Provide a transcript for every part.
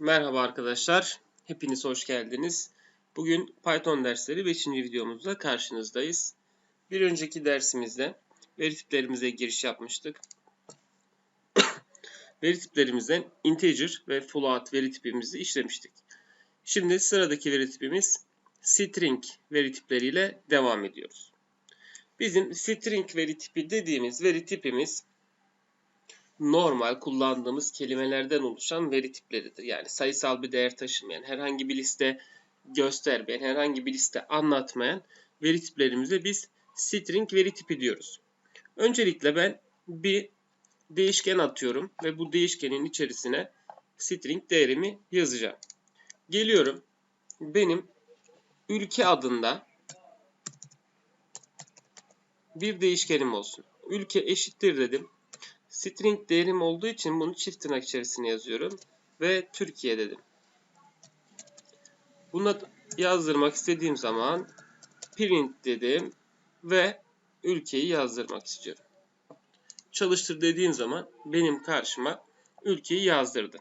Merhaba arkadaşlar. Hepiniz hoş geldiniz. Bugün Python dersleri 5. videomuzda karşınızdayız. Bir önceki dersimizde veri tiplerimize giriş yapmıştık. veri tiplerimizden integer ve float veri tipimizi işlemiştik. Şimdi sıradaki veri tipimiz string veri tipleriyle devam ediyoruz. Bizim string veri tipi dediğimiz veri tipimiz normal kullandığımız kelimelerden oluşan veri tipleridir. Yani sayısal bir değer taşımayan, herhangi bir liste göstermeyen, herhangi bir liste anlatmayan veri tiplerimize biz string veri tipi diyoruz. Öncelikle ben bir değişken atıyorum ve bu değişkenin içerisine string değerimi yazacağım. Geliyorum. Benim ülke adında bir değişkenim olsun. Ülke eşittir dedim String değerim olduğu için bunu çift tırnak içerisine yazıyorum. Ve Türkiye dedim. Buna yazdırmak istediğim zaman print dedim ve ülkeyi yazdırmak istiyorum. Çalıştır dediğim zaman benim karşıma ülkeyi yazdırdı.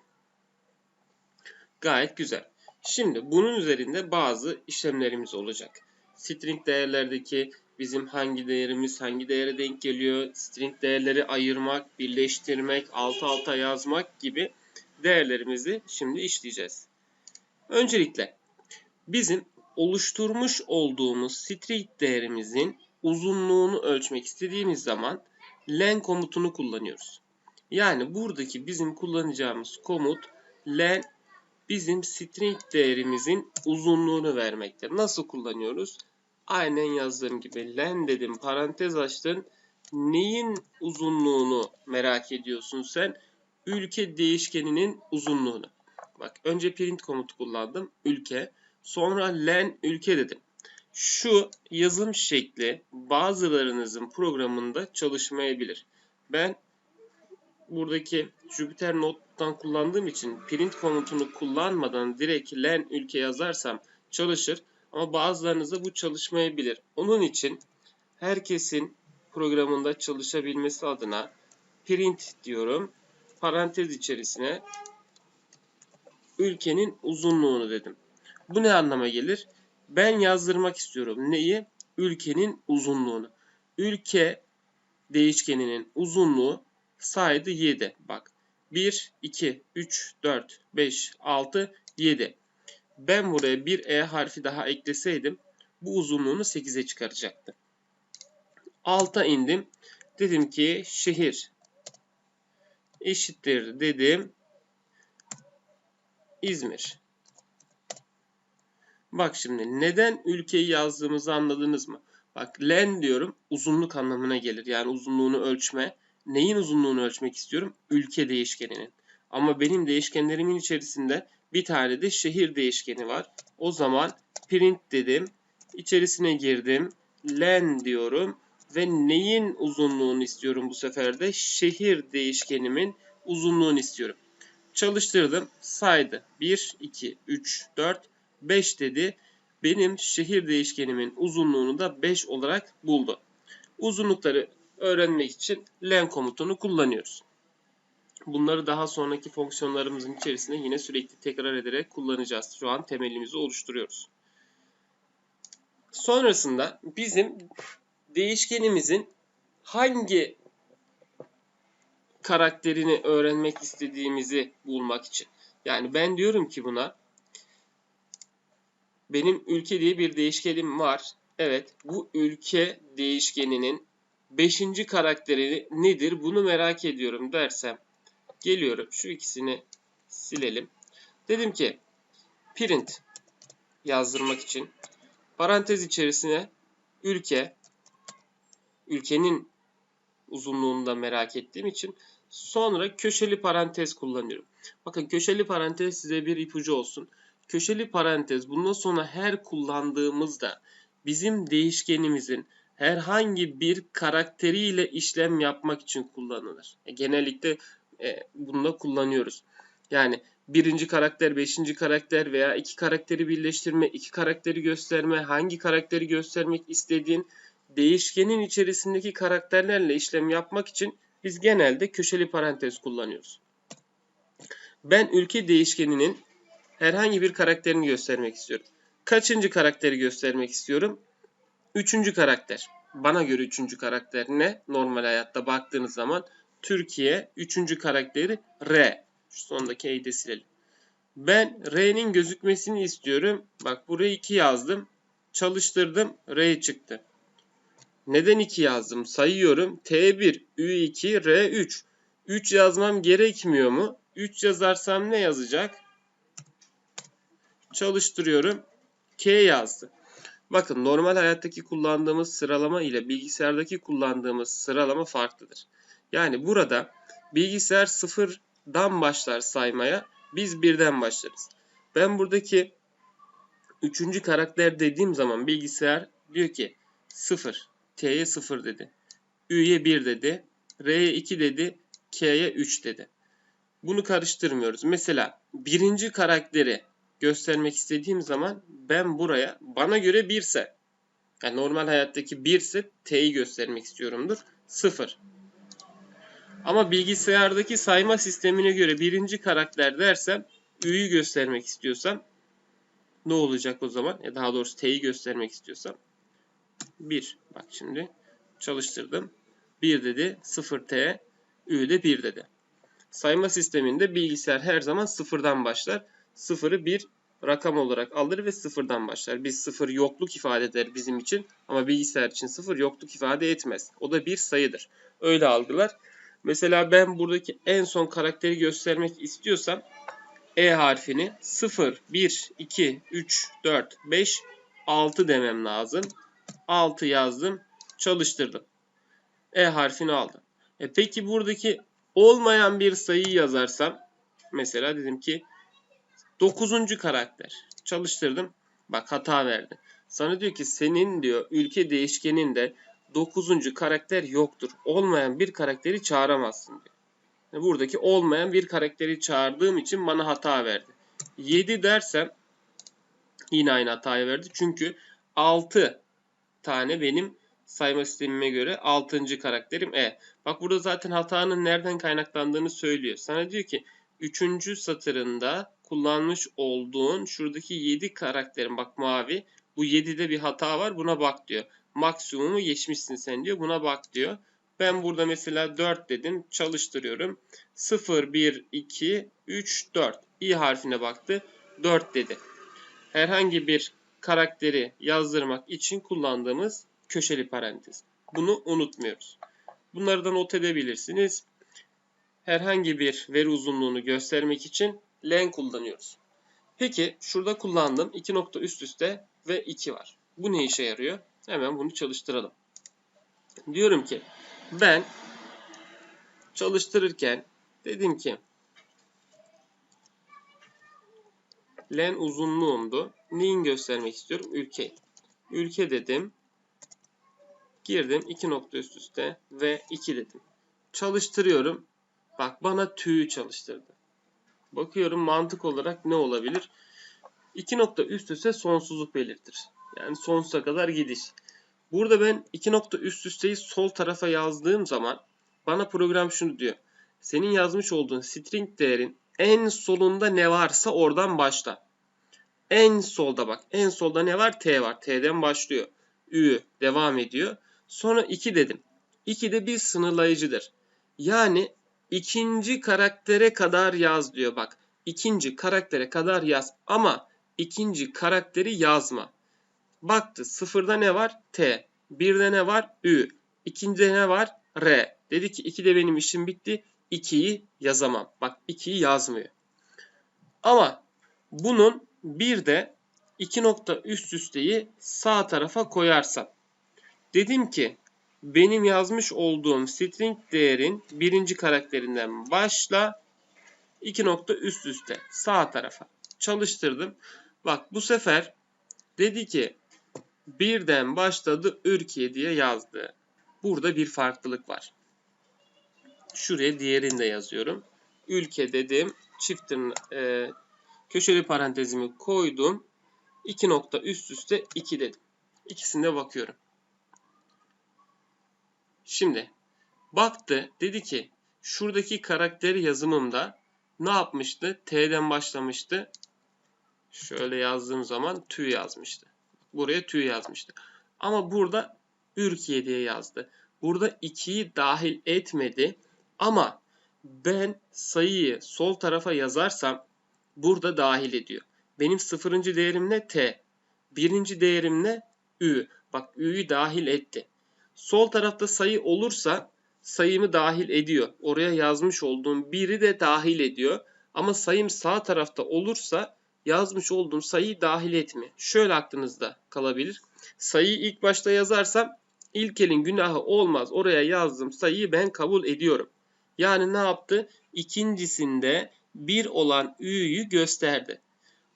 Gayet güzel. Şimdi bunun üzerinde bazı işlemlerimiz olacak. String değerlerdeki bizim hangi değerimiz hangi değere denk geliyor, string değerleri ayırmak, birleştirmek, alt alta yazmak gibi değerlerimizi şimdi işleyeceğiz. Öncelikle bizim oluşturmuş olduğumuz string değerimizin uzunluğunu ölçmek istediğimiz zaman len komutunu kullanıyoruz. Yani buradaki bizim kullanacağımız komut len bizim string değerimizin uzunluğunu vermektir. Nasıl kullanıyoruz? Aynen yazdığım gibi len dedim parantez açtın. Neyin uzunluğunu merak ediyorsun sen? Ülke değişkeninin uzunluğunu. Bak önce print komutu kullandım. Ülke. Sonra len ülke dedim. Şu yazım şekli bazılarınızın programında çalışmayabilir. Ben buradaki Jupyter Note'dan kullandığım için print komutunu kullanmadan direkt len ülke yazarsam çalışır. Ama bazılarınızda bu çalışmayabilir. Onun için herkesin programında çalışabilmesi adına print diyorum. Parantez içerisine ülkenin uzunluğunu dedim. Bu ne anlama gelir? Ben yazdırmak istiyorum. Neyi? Ülkenin uzunluğunu. Ülke değişkeninin uzunluğu saydı 7. Bak 1, 2, 3, 4, 5, 6, 7 ben buraya bir E harfi daha ekleseydim bu uzunluğunu 8'e çıkaracaktı. Alta indim. Dedim ki şehir eşittir dedim. İzmir. Bak şimdi neden ülkeyi yazdığımızı anladınız mı? Bak len diyorum uzunluk anlamına gelir. Yani uzunluğunu ölçme. Neyin uzunluğunu ölçmek istiyorum? Ülke değişkeninin. Ama benim değişkenlerimin içerisinde bir tane de şehir değişkeni var. O zaman print dedim. İçerisine girdim. Len diyorum. Ve neyin uzunluğunu istiyorum bu sefer de? Şehir değişkenimin uzunluğunu istiyorum. Çalıştırdım. Saydı. 1, 2, 3, 4, 5 dedi. Benim şehir değişkenimin uzunluğunu da 5 olarak buldu. Uzunlukları öğrenmek için len komutunu kullanıyoruz. Bunları daha sonraki fonksiyonlarımızın içerisinde yine sürekli tekrar ederek kullanacağız. Şu an temelimizi oluşturuyoruz. Sonrasında bizim değişkenimizin hangi karakterini öğrenmek istediğimizi bulmak için. Yani ben diyorum ki buna benim ülke diye bir değişkenim var. Evet bu ülke değişkeninin 5. karakteri nedir bunu merak ediyorum dersem Geliyorum. Şu ikisini silelim. Dedim ki print yazdırmak için parantez içerisine ülke ülkenin uzunluğunu da merak ettiğim için sonra köşeli parantez kullanıyorum. Bakın köşeli parantez size bir ipucu olsun. Köşeli parantez bundan sonra her kullandığımızda bizim değişkenimizin herhangi bir karakteriyle işlem yapmak için kullanılır. E, genellikle e, bunda kullanıyoruz. Yani birinci karakter, beşinci karakter veya iki karakteri birleştirme, iki karakteri gösterme, hangi karakteri göstermek istediğin değişkenin içerisindeki karakterlerle işlem yapmak için biz genelde köşeli parantez kullanıyoruz. Ben ülke değişkeninin herhangi bir karakterini göstermek istiyorum. Kaçıncı karakteri göstermek istiyorum? Üçüncü karakter. Bana göre üçüncü karakter ne? Normal hayatta baktığınız zaman Türkiye üçüncü karakteri R. Şu sondaki E'yi de silelim. Ben R'nin gözükmesini istiyorum. Bak buraya 2 yazdım. Çalıştırdım. R çıktı. Neden 2 yazdım? Sayıyorum. T1, Ü2, R3. 3 yazmam gerekmiyor mu? 3 yazarsam ne yazacak? Çalıştırıyorum. K yazdı. Bakın normal hayattaki kullandığımız sıralama ile bilgisayardaki kullandığımız sıralama farklıdır. Yani burada bilgisayar sıfırdan başlar saymaya, biz birden başlarız. Ben buradaki üçüncü karakter dediğim zaman bilgisayar diyor ki 0, T'ye 0 dedi. Ü'ye 1 dedi. R'ye 2 dedi. K'ye 3 dedi. Bunu karıştırmıyoruz. Mesela birinci karakteri göstermek istediğim zaman ben buraya bana göre 1 ise yani normal hayattaki 1 ise T'yi göstermek istiyorumdur. 0. Ama bilgisayardaki sayma sistemine göre birinci karakter dersem Ü'yü göstermek istiyorsam ne olacak o zaman? Ya daha doğrusu T'yi göstermek istiyorsam 1. Bak şimdi çalıştırdım. 1 dedi. 0T. Ü de 1 dedi. Sayma sisteminde bilgisayar her zaman sıfırdan başlar. Sıfırı bir rakam olarak alır ve sıfırdan başlar. Biz sıfır yokluk ifade eder bizim için ama bilgisayar için sıfır yokluk ifade etmez. O da bir sayıdır. Öyle algılar. Mesela ben buradaki en son karakteri göstermek istiyorsam E harfini 0, 1, 2, 3, 4, 5, 6 demem lazım. 6 yazdım, çalıştırdım. E harfini aldım. E peki buradaki olmayan bir sayıyı yazarsam mesela dedim ki 9. karakter. Çalıştırdım. Bak hata verdi. Sana diyor ki senin diyor ülke değişkeninde 9. karakter yoktur. Olmayan bir karakteri çağıramazsın diyor. Yani buradaki olmayan bir karakteri çağırdığım için bana hata verdi. 7 dersem yine aynı hatayı verdi. Çünkü 6 tane benim sayma sistemime göre 6. karakterim E. Bak burada zaten hatanın nereden kaynaklandığını söylüyor. Sana diyor ki 3. satırında kullanmış olduğun şuradaki 7 karakterin bak mavi bu 7'de bir hata var buna bak diyor. Maksimumu geçmişsin sen diyor buna bak diyor. Ben burada mesela 4 dedim çalıştırıyorum. 0, 1, 2, 3, 4. İ harfine baktı 4 dedi. Herhangi bir karakteri yazdırmak için kullandığımız köşeli parantez. Bunu unutmuyoruz. Bunları da not edebilirsiniz. Herhangi bir veri uzunluğunu göstermek için len kullanıyoruz. Peki şurada kullandığım iki nokta üst üste ve 2 var. Bu ne işe yarıyor? Hemen bunu çalıştıralım. Diyorum ki ben çalıştırırken dedim ki len uzunluğumdu. Neyin göstermek istiyorum? Ülke. Ülke dedim. Girdim. 2 nokta üst üste ve 2 dedim. Çalıştırıyorum. Bak bana tüyü çalıştırdı. Bakıyorum mantık olarak ne olabilir? 2 nokta üst üste sonsuzluk belirtir. Yani sonsuza kadar gidiş. Burada ben 2 nokta üst üsteyi sol tarafa yazdığım zaman bana program şunu diyor. Senin yazmış olduğun string değerin en solunda ne varsa oradan başla. En solda bak. En solda ne var? T var. T'den başlıyor. Ü devam ediyor. Sonra 2 dedim. 2 de bir sınırlayıcıdır. Yani ikinci karaktere kadar yaz diyor bak. İkinci karaktere kadar yaz ama ikinci karakteri yazma. Baktı sıfırda ne var? T. Birde ne var? Ü. İkincide ne var? R. Dedi ki 2'de benim işim bitti. 2'yi yazamam. Bak 2'yi yazmıyor. Ama bunun bir de iki nokta üst üsteyi sağ tarafa koyarsam. Dedim ki benim yazmış olduğum string değerin birinci karakterinden başla iki nokta üst üste sağ tarafa çalıştırdım. Bak bu sefer dedi ki birden başladı Ürkiye diye yazdı. Burada bir farklılık var. Şuraya diğerini de yazıyorum. Ülke dedim. Çiftin e, köşeli parantezimi koydum. 2 nokta üst üste 2 dedim. İkisine bakıyorum. Şimdi baktı dedi ki şuradaki karakter yazımımda ne yapmıştı? T'den başlamıştı. Şöyle yazdığım zaman tü yazmıştı. Buraya tü yazmıştı. Ama burada Ürkiye diye yazdı. Burada 2'yi dahil etmedi. Ama ben sayıyı sol tarafa yazarsam burada dahil ediyor. Benim sıfırıncı değerim ne? T. Birinci değerim ne? Ü. Bak Ü'yü dahil etti. Sol tarafta sayı olursa sayımı dahil ediyor. Oraya yazmış olduğum biri de dahil ediyor. Ama sayım sağ tarafta olursa yazmış olduğum sayıyı dahil etmiyor. Şöyle aklınızda kalabilir. Sayıyı ilk başta yazarsam ilk elin günahı olmaz. Oraya yazdığım sayıyı ben kabul ediyorum. Yani ne yaptı? İkincisinde 1 olan ü'yü gösterdi.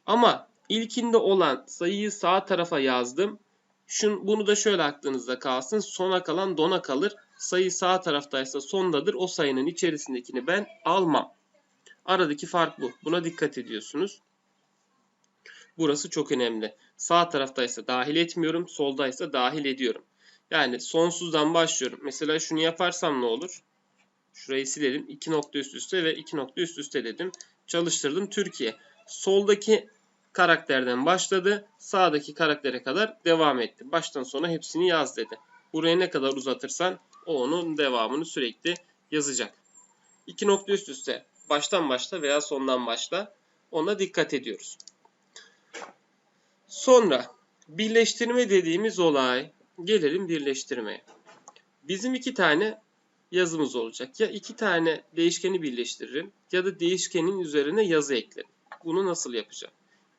Ama ilkinde olan sayıyı sağ tarafa yazdım. Şun, bunu da şöyle aklınızda kalsın. Sona kalan dona kalır. Sayı sağ taraftaysa sondadır. O sayının içerisindekini ben almam. Aradaki fark bu. Buna dikkat ediyorsunuz. Burası çok önemli. Sağ taraftaysa dahil etmiyorum. Soldaysa dahil ediyorum. Yani sonsuzdan başlıyorum. Mesela şunu yaparsam ne olur? Şurayı silelim. 2 nokta üst üste ve 2 nokta üst üste dedim. Çalıştırdım Türkiye. Soldaki karakterden başladı. Sağdaki karaktere kadar devam etti. Baştan sona hepsini yaz dedi. Buraya ne kadar uzatırsan o onun devamını sürekli yazacak. İki nokta üst üste baştan başla veya sondan başla. Ona dikkat ediyoruz. Sonra birleştirme dediğimiz olay. Gelelim birleştirmeye. Bizim iki tane yazımız olacak. Ya iki tane değişkeni birleştiririm ya da değişkenin üzerine yazı eklerim. Bunu nasıl yapacağım?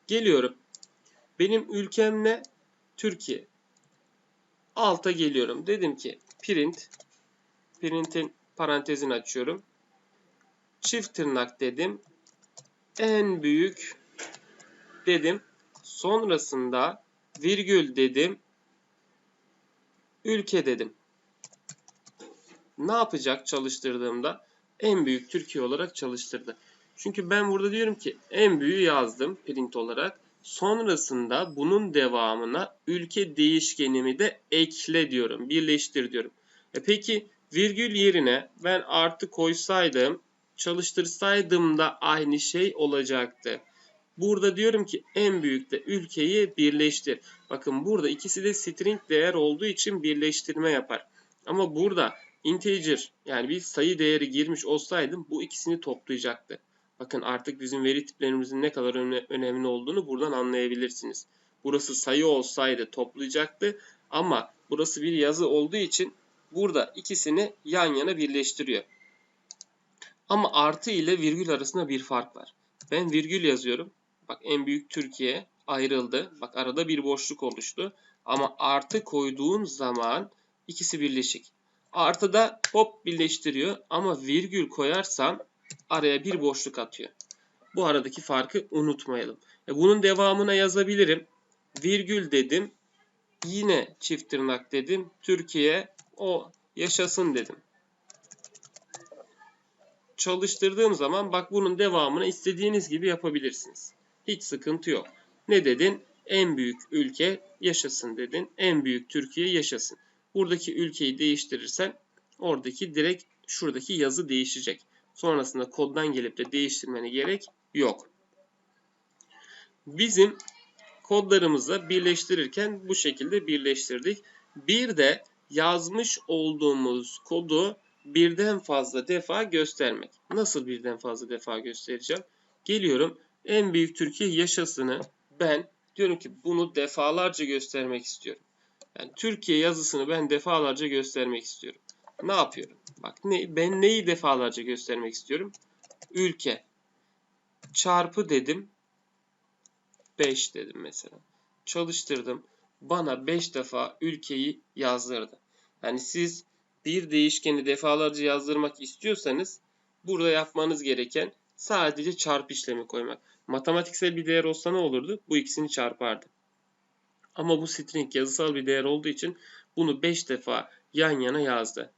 Geliyorum. Benim ülkem ne? Türkiye. Alta geliyorum. Dedim ki print. Print'in parantezini açıyorum. Çift tırnak dedim. En büyük dedim. Sonrasında virgül dedim. Ülke dedim. Ne yapacak çalıştırdığımda? En büyük Türkiye olarak çalıştırdı. Çünkü ben burada diyorum ki en büyüğü yazdım print olarak. Sonrasında bunun devamına ülke değişkenimi de ekle diyorum. Birleştir diyorum. E peki virgül yerine ben artı koysaydım çalıştırsaydım da aynı şey olacaktı. Burada diyorum ki en büyük de ülkeyi birleştir. Bakın burada ikisi de string değer olduğu için birleştirme yapar. Ama burada integer yani bir sayı değeri girmiş olsaydım bu ikisini toplayacaktı. Bakın artık bizim veri tiplerimizin ne kadar önemli olduğunu buradan anlayabilirsiniz. Burası sayı olsaydı toplayacaktı ama burası bir yazı olduğu için burada ikisini yan yana birleştiriyor. Ama artı ile virgül arasında bir fark var. Ben virgül yazıyorum. Bak en büyük Türkiye ayrıldı. Bak arada bir boşluk oluştu. Ama artı koyduğum zaman ikisi birleşik. Artı da hop birleştiriyor. Ama virgül koyarsam araya bir boşluk atıyor. Bu aradaki farkı unutmayalım. E bunun devamına yazabilirim. Virgül dedim. Yine çift tırnak dedim. Türkiye o yaşasın dedim. Çalıştırdığım zaman bak bunun devamını istediğiniz gibi yapabilirsiniz. Hiç sıkıntı yok. Ne dedin? En büyük ülke yaşasın dedin. En büyük Türkiye yaşasın. Buradaki ülkeyi değiştirirsen oradaki direkt şuradaki yazı değişecek. Sonrasında koddan gelip de değiştirmene gerek yok. Bizim kodlarımızla birleştirirken bu şekilde birleştirdik. Bir de yazmış olduğumuz kodu birden fazla defa göstermek. Nasıl birden fazla defa göstereceğim? Geliyorum en büyük Türkiye yaşasını ben diyorum ki bunu defalarca göstermek istiyorum. Yani Türkiye yazısını ben defalarca göstermek istiyorum. Ne yapıyorum? Bak ne, ben neyi defalarca göstermek istiyorum? Ülke. Çarpı dedim. 5 dedim mesela. Çalıştırdım. Bana 5 defa ülkeyi yazdırdı. Yani siz bir değişkeni defalarca yazdırmak istiyorsanız burada yapmanız gereken sadece çarpı işlemi koymak. Matematiksel bir değer olsa ne olurdu? Bu ikisini çarpardı. Ama bu string yazısal bir değer olduğu için bunu 5 defa yan yana yazdı.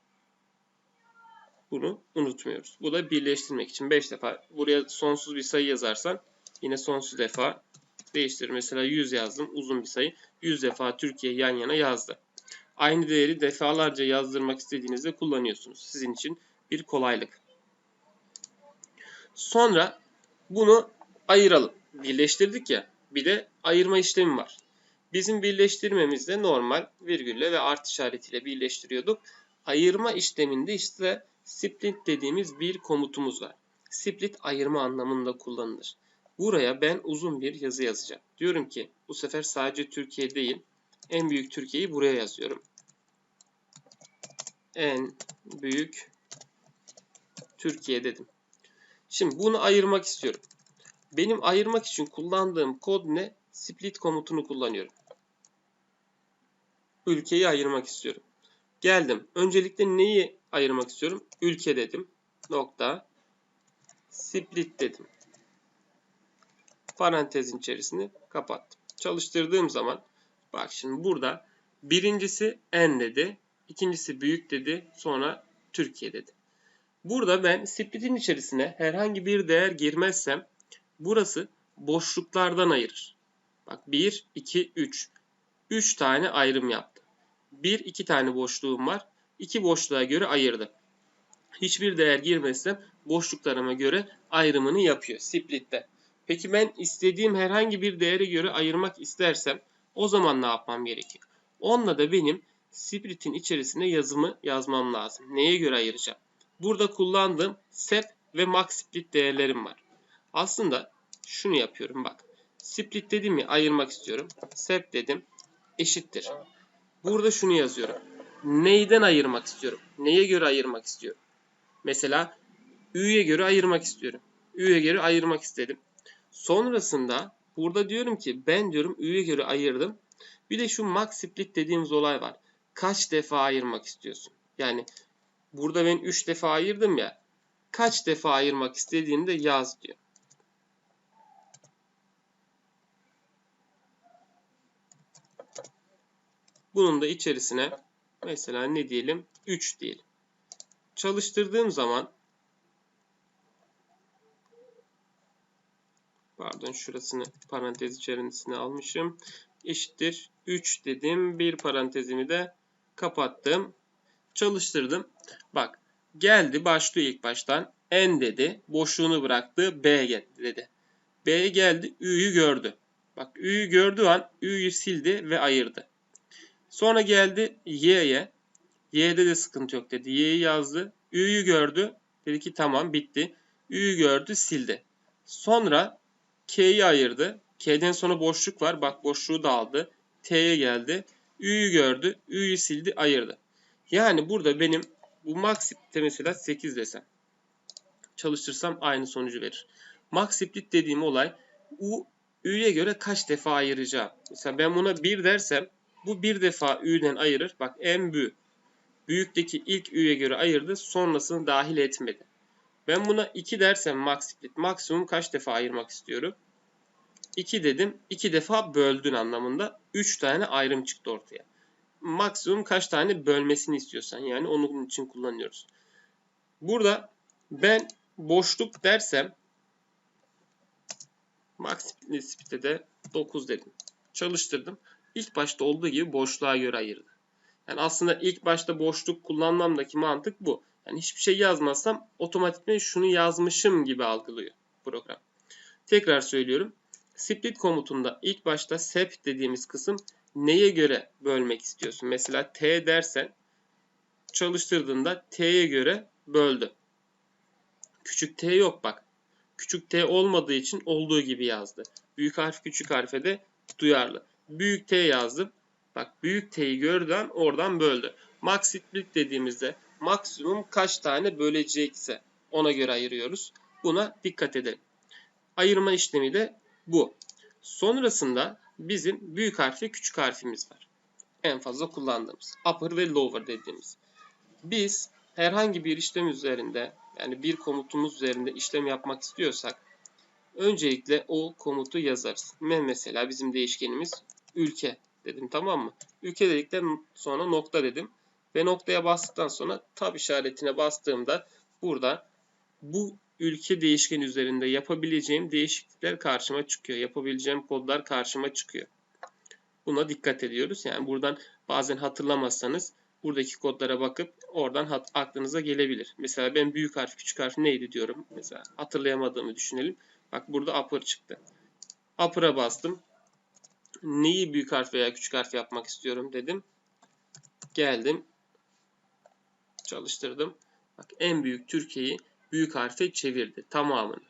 Bunu unutmuyoruz. Bu da birleştirmek için 5 defa. Buraya sonsuz bir sayı yazarsan yine sonsuz defa değiştir. Mesela 100 yazdım uzun bir sayı. 100 defa Türkiye yan yana yazdı. Aynı değeri defalarca yazdırmak istediğinizde kullanıyorsunuz. Sizin için bir kolaylık. Sonra bunu ayıralım. Birleştirdik ya. Bir de ayırma işlemi var. Bizim birleştirmemizde normal virgülle ve art işaretiyle birleştiriyorduk. Ayırma işleminde işte split dediğimiz bir komutumuz var. Split ayırma anlamında kullanılır. Buraya ben uzun bir yazı yazacağım. Diyorum ki bu sefer sadece Türkiye değil, en büyük Türkiye'yi buraya yazıyorum. En büyük Türkiye dedim. Şimdi bunu ayırmak istiyorum. Benim ayırmak için kullandığım kod ne? Split komutunu kullanıyorum. Ülkeyi ayırmak istiyorum. Geldim. Öncelikle neyi ayırmak istiyorum? Ülke dedim. Nokta. Split dedim. Parantezin içerisini kapattım. Çalıştırdığım zaman bak şimdi burada birincisi en dedi. ikincisi büyük dedi. Sonra Türkiye dedi. Burada ben split'in içerisine herhangi bir değer girmezsem burası boşluklardan ayırır. Bak 1, 2, 3. 3 tane ayrım yaptı. 1, 2 tane boşluğum var. 2 boşluğa göre ayırdı. Hiçbir değer girmezsem boşluklarıma göre ayrımını yapıyor split'te. Peki ben istediğim herhangi bir değere göre ayırmak istersem o zaman ne yapmam gerekiyor? Onunla da benim split'in içerisine yazımı yazmam lazım. Neye göre ayıracağım? Burada kullandığım sep ve max split değerlerim var. Aslında şunu yapıyorum bak. Split dedim ya ayırmak istiyorum. Sep dedim eşittir. Burada şunu yazıyorum. Neyden ayırmak istiyorum? Neye göre ayırmak istiyorum? Mesela Ü'ye göre ayırmak istiyorum. Ü'ye göre ayırmak istedim. Sonrasında burada diyorum ki ben diyorum Ü'ye göre ayırdım. Bir de şu max split dediğimiz olay var. Kaç defa ayırmak istiyorsun? Yani burada ben 3 defa ayırdım ya. Kaç defa ayırmak istediğini de yaz diyor. Bunun da içerisine mesela ne diyelim? 3 diyelim. Çalıştırdığım zaman pardon şurasını parantez içerisine almışım. Eşittir 3 dedim. Bir parantezimi de kapattım. Çalıştırdım. Bak geldi başlıyor ilk baştan. N dedi. Boşluğunu bıraktı. B dedi. B geldi. Ü'yü gördü. Bak Ü'yü gördüğü an Ü'yü sildi ve ayırdı. Sonra geldi Y'ye. Y'de de sıkıntı yok dedi. Y'yi yazdı. Ü'yü gördü. Dedi ki tamam bitti. Ü'yü gördü sildi. Sonra K'yi ayırdı. K'den sonra boşluk var. Bak boşluğu da aldı. T'ye geldi. Ü'yü gördü. Ü'yü sildi ayırdı. Yani burada benim bu max split mesela 8 desem. Çalıştırsam aynı sonucu verir. Max split dediğim olay U, Ü'ye göre kaç defa ayıracağım. Mesela ben buna 1 dersem bu bir defa Ü'den ayırır. Bak en büyük. Büyükteki ilk Ü'ye göre ayırdı. Sonrasını dahil etmedi. Ben buna 2 dersem max split. Maksimum kaç defa ayırmak istiyorum? 2 dedim. 2 defa böldün anlamında. 3 tane ayrım çıktı ortaya. Maksimum kaç tane bölmesini istiyorsan. Yani onun için kullanıyoruz. Burada ben boşluk dersem max split'e de 9 dedim. Çalıştırdım. İlk başta olduğu gibi boşluğa göre ayırdı. Yani aslında ilk başta boşluk kullanmamdaki mantık bu. Yani hiçbir şey yazmazsam otomatikman şunu yazmışım gibi algılıyor program. Tekrar söylüyorum. Split komutunda ilk başta sep dediğimiz kısım neye göre bölmek istiyorsun? Mesela t dersen çalıştırdığında t'ye göre böldü. Küçük t yok bak. Küçük t olmadığı için olduğu gibi yazdı. Büyük harf küçük harfe de duyarlı. Büyük t yazdım. Bak büyük t'yi gördüğüm oradan böldü. Max split dediğimizde maksimum kaç tane bölecekse ona göre ayırıyoruz. Buna dikkat edelim. Ayırma işlemi de bu. Sonrasında bizim büyük harfi küçük harfimiz var. En fazla kullandığımız. Upper ve lower dediğimiz. Biz herhangi bir işlem üzerinde yani bir komutumuz üzerinde işlem yapmak istiyorsak öncelikle o komutu yazarız. Mesela bizim değişkenimiz ülke dedim tamam mı? Ülke dedikten sonra nokta dedim. Ve noktaya bastıktan sonra tab işaretine bastığımda burada bu ülke değişken üzerinde yapabileceğim değişiklikler karşıma çıkıyor. Yapabileceğim kodlar karşıma çıkıyor. Buna dikkat ediyoruz. Yani buradan bazen hatırlamazsanız buradaki kodlara bakıp oradan aklınıza gelebilir. Mesela ben büyük harf küçük harf neydi diyorum. Mesela hatırlayamadığımı düşünelim. Bak burada upper çıktı. Upper'a bastım. Neyi büyük harf veya küçük harf yapmak istiyorum dedim. Geldim. Çalıştırdım. Bak en büyük Türkiye'yi büyük harfe çevirdi tamamını.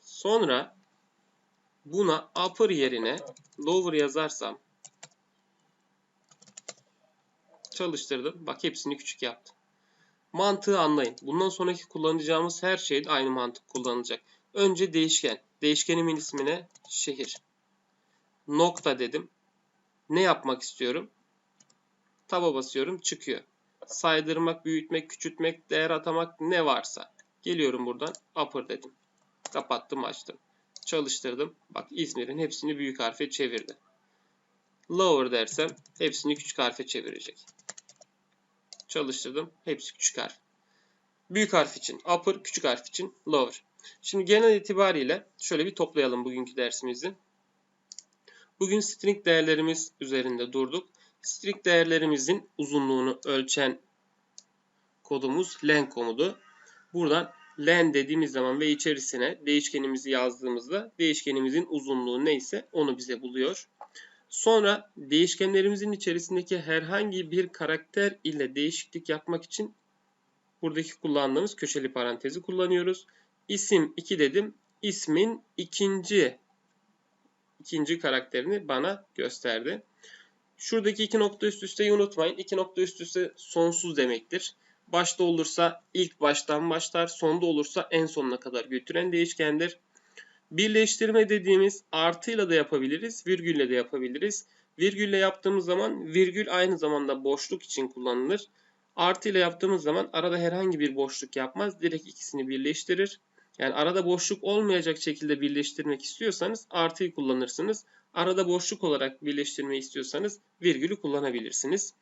Sonra buna upper yerine lower yazarsam çalıştırdım. Bak hepsini küçük yaptı. Mantığı anlayın. Bundan sonraki kullanacağımız her şeyde aynı mantık kullanılacak. Önce değişken. Değişkenimin ismine şehir. Nokta dedim. Ne yapmak istiyorum? Taba basıyorum çıkıyor. Saydırmak, büyütmek, küçültmek, değer atamak ne varsa. Geliyorum buradan upper dedim. Kapattım açtım. Çalıştırdım. Bak İzmir'in hepsini büyük harfe çevirdi. Lower dersem hepsini küçük harfe çevirecek. Çalıştırdım. Hepsi küçük harf. Büyük harf için upper, küçük harf için lower. Şimdi genel itibariyle şöyle bir toplayalım bugünkü dersimizi. Bugün string değerlerimiz üzerinde durduk. String değerlerimizin uzunluğunu ölçen kodumuz len komudu. Buradan len dediğimiz zaman ve içerisine değişkenimizi yazdığımızda değişkenimizin uzunluğu neyse onu bize buluyor. Sonra değişkenlerimizin içerisindeki herhangi bir karakter ile değişiklik yapmak için buradaki kullandığımız köşeli parantezi kullanıyoruz. İsim 2 dedim. İsmin ikinci ikinci karakterini bana gösterdi. Şuradaki iki nokta üst üsteyi unutmayın. İki nokta üst üste sonsuz demektir. Başta olursa ilk baştan başlar, sonda olursa en sonuna kadar götüren değişkendir. Birleştirme dediğimiz artıyla da yapabiliriz, virgülle de yapabiliriz. Virgülle yaptığımız zaman virgül aynı zamanda boşluk için kullanılır. Artı ile yaptığımız zaman arada herhangi bir boşluk yapmaz. Direkt ikisini birleştirir. Yani arada boşluk olmayacak şekilde birleştirmek istiyorsanız artıyı kullanırsınız. Arada boşluk olarak birleştirmeyi istiyorsanız virgülü kullanabilirsiniz.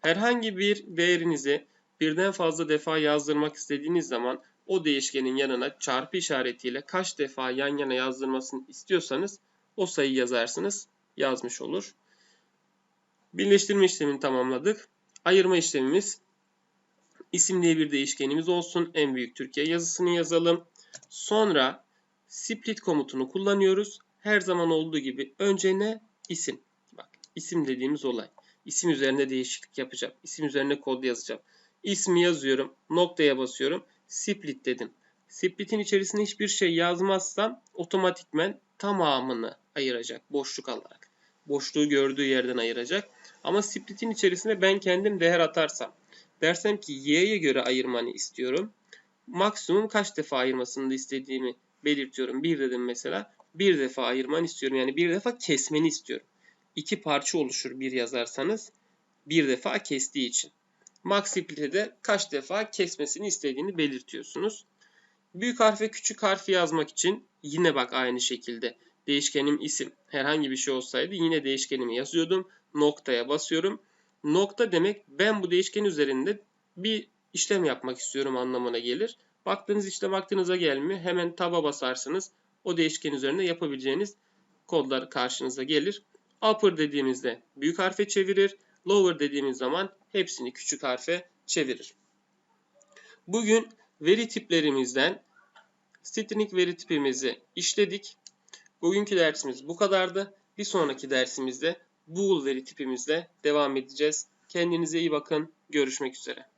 Herhangi bir değerinizi birden fazla defa yazdırmak istediğiniz zaman o değişkenin yanına çarpı işaretiyle kaç defa yan yana yazdırmasını istiyorsanız o sayıyı yazarsınız. Yazmış olur. Birleştirme işlemini tamamladık. Ayırma işlemimiz isim diye bir değişkenimiz olsun. En büyük Türkiye yazısını yazalım. Sonra split komutunu kullanıyoruz. Her zaman olduğu gibi önce ne? İsim. Bak isim dediğimiz olay. İsim üzerinde değişiklik yapacağım. İsim üzerine kod yazacağım. İsmi yazıyorum. Noktaya basıyorum. Split dedim. Split'in içerisine hiçbir şey yazmazsam otomatikmen tamamını ayıracak boşluk alarak. Boşluğu gördüğü yerden ayıracak. Ama split'in içerisine ben kendim değer atarsam. Dersem ki y'ye göre ayırmanı istiyorum. Maksimum kaç defa ayırmasını da istediğimi belirtiyorum. Bir dedim mesela. Bir defa ayırmanı istiyorum. Yani bir defa kesmeni istiyorum. İki parça oluşur bir yazarsanız. Bir defa kestiği için. Max de kaç defa kesmesini istediğini belirtiyorsunuz. Büyük harfe küçük harfi yazmak için yine bak aynı şekilde değişkenim isim herhangi bir şey olsaydı yine değişkenimi yazıyordum. Noktaya basıyorum. Nokta demek ben bu değişken üzerinde bir işlem yapmak istiyorum anlamına gelir. Baktığınız işlem aklınıza gelmiyor. Hemen taba basarsınız. O değişken üzerinde yapabileceğiniz kodlar karşınıza gelir. Upper dediğimizde büyük harfe çevirir. Lower dediğimiz zaman hepsini küçük harfe çevirir. Bugün veri tiplerimizden string veri tipimizi işledik. Bugünkü dersimiz bu kadardı. Bir sonraki dersimizde bool veri tipimizle devam edeceğiz. Kendinize iyi bakın. Görüşmek üzere.